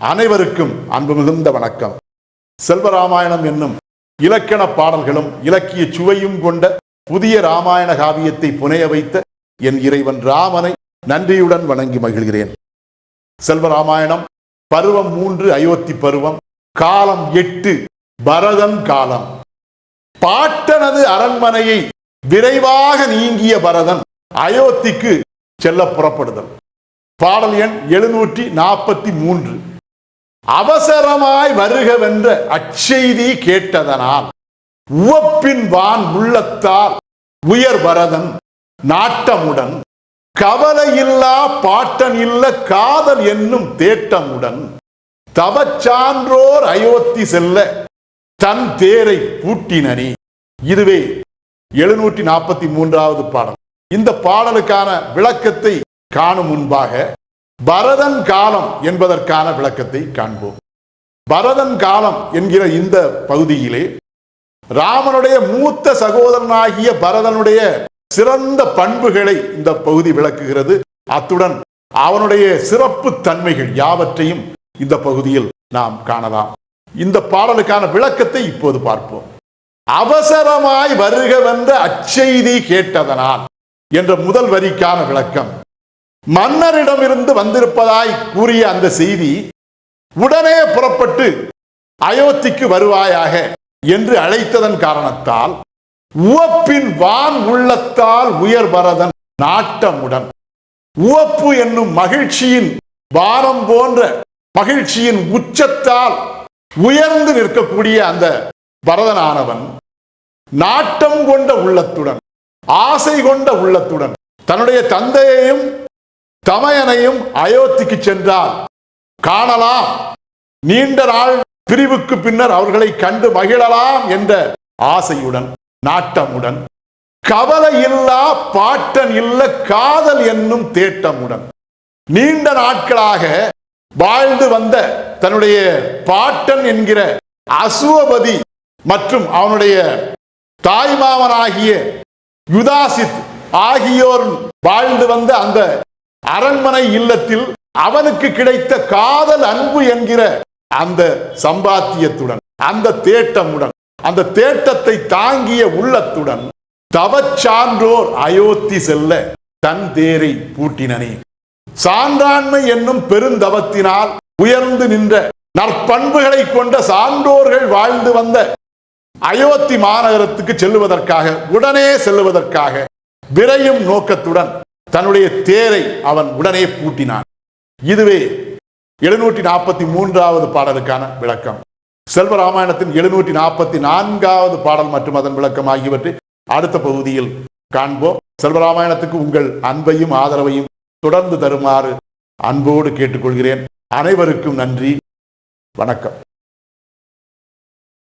அனைவருக்கும் அன்பு மிகுந்த வணக்கம். செல்வராமாயணம் என்னும் இலக்கண பாடல்களும் இலக்கிய சுவையும் கொண்ட புதிய ராமாயண காவியத்தை புனைய வைத்த என் இறைவன் ராமனை நன்றியுடன் வணங்கி மகிழ்கிறேன். செல்வராமாயணம் பருவம் மூன்று அயோத்தி பருவம் காலம் எட்டு பரதன் காலம். பாட்டனது அரண்மனையை விரைவாக நீங்கிய பரதன் அயோத்திக்கு செல்ல புறப்படுதல். பாடல் எண் எழுநூற்றி நாற்பத்தி மூன்று. அவசரமாய் வருகவென்ற அச்செய்தி கேட்டதனால் உவப்பின் வான் உள்ளத்தால் உயர் வரதன் நாட்டமுடன் கவலையில்லா பாட்டன் இல்ல காதல் என்னும் தேட்டமுடன் தவச்சான்றோர் அயோத்தி செல்ல தன் தேரை பூட்டினனி. இதுவே எழுநூற்றி நாற்பத்தி மூன்றாவது பாடல். இந்த பாடலுக்கான விளக்கத்தை காணும் முன்பாக பரதன் காலம் என்பதற்கான விளக்கத்தை காண்போம். பரதன் காலம் என்கிற இந்த பகுதியிலே ராமனுடைய மூத்த சகோதரனாகிய பரதனுடைய சிறந்த பண்புகளை இந்த பகுதி விளக்குகிறது. அத்துடன் அவனுடைய சிறப்பு தன்மைகள் யாவற்றையும் இந்த பகுதியில் நாம் காணலாம். இந்த பாடலுக்கான விளக்கத்தை இப்போது பார்ப்போம். அவசரமாய் வருகவென்ற அச்செய்தி கேட்டதனால் என்ற முதல் வரிக்கான விளக்கம் மன்னரிடமிருந்து வந்திருப்பதாய் கூறிய அந்த செய்தி உடனே புறப்பட்டு அயோத்திக்கு வருவாயாக என்று அழைத்ததன் காரணத்தால் உவப்பின் வான் உள்ளத்தால் உயர் பரதன் நாட்டமுடன். உவப்பு என்னும் மகிழ்ச்சியின் வானம் போன்ற மகிழ்ச்சியின் உச்சத்தால் உயர்ந்து நிற்கக்கூடிய அந்த பரதனானவன் நாட்டம் கொண்ட உள்ளத்துடன் ஆசை கொண்ட உள்ளத்துடன் தன்னுடைய தந்தையையும் தமையனையும் அயோத்திக்கு சென்றார். காணலாம். நீண்ட நாள் பிரிவுக்கு பின்னர் அவர்களை கண்டு மகிழலாம் என்ற ஆசையுடன் நாட்டமுடன். கவலை இல்லா பாட்டன் இல்ல காதல் என்னும் தேட்டமுடன். நீண்ட நாட்களாக வாழ்ந்து வந்த தன்னுடைய பாட்டன் என்கிற அசுவபதி மற்றும் அவனுடைய தாய்மாமனாகிய யுதாசித் ஆகியோர் வாழ்ந்து வந்த அந்த அரண்மனை இல்லத்தில் அவனுக்கு கிடைத்த காதல் அன்பு என்கிற அந்த சம்பாத்தியத்துடன் அந்த தேட்டமுடன் அந்த தேட்டத்தை தாங்கிய உள்ளத்துடன் தவச்சான்றோர் அயோத்தி செல்ல தன் தேரை பூட்டினனே. சான்றாண்மை என்னும் பெருந்தவத்தினால் உயர்ந்து நின்ற நற்பண்புகளை கொண்ட சான்றோர்கள் வாழ்ந்து வந்த அயோத்தி மாநகரத்துக்கு செல்லுவதற்காக உடனே செல்லுவதற்காக விரையும் நோக்கத்துடன் தன்னுடைய தேரை அவன் உடனே பூட்டினான். இதுவே எழுநூற்றி நாற்பத்தி மூன்றாவது பாடலுக்கான விளக்கம். செல்வராமாயணத்தின் எழுநூற்றி நாற்பத்தி நான்காவது பாடல் மற்றும் அதன் விளக்கம் ஆகியவற்றை அடுத்த பகுதியில் காண்போம். செல்வராமாயணத்துக்கு உங்கள் அன்பையும் ஆதரவையும் தொடர்ந்து தருமாறு அன்போடு கேட்டுக்கொள்கிறேன். அனைவருக்கும் நன்றி. வணக்கம்.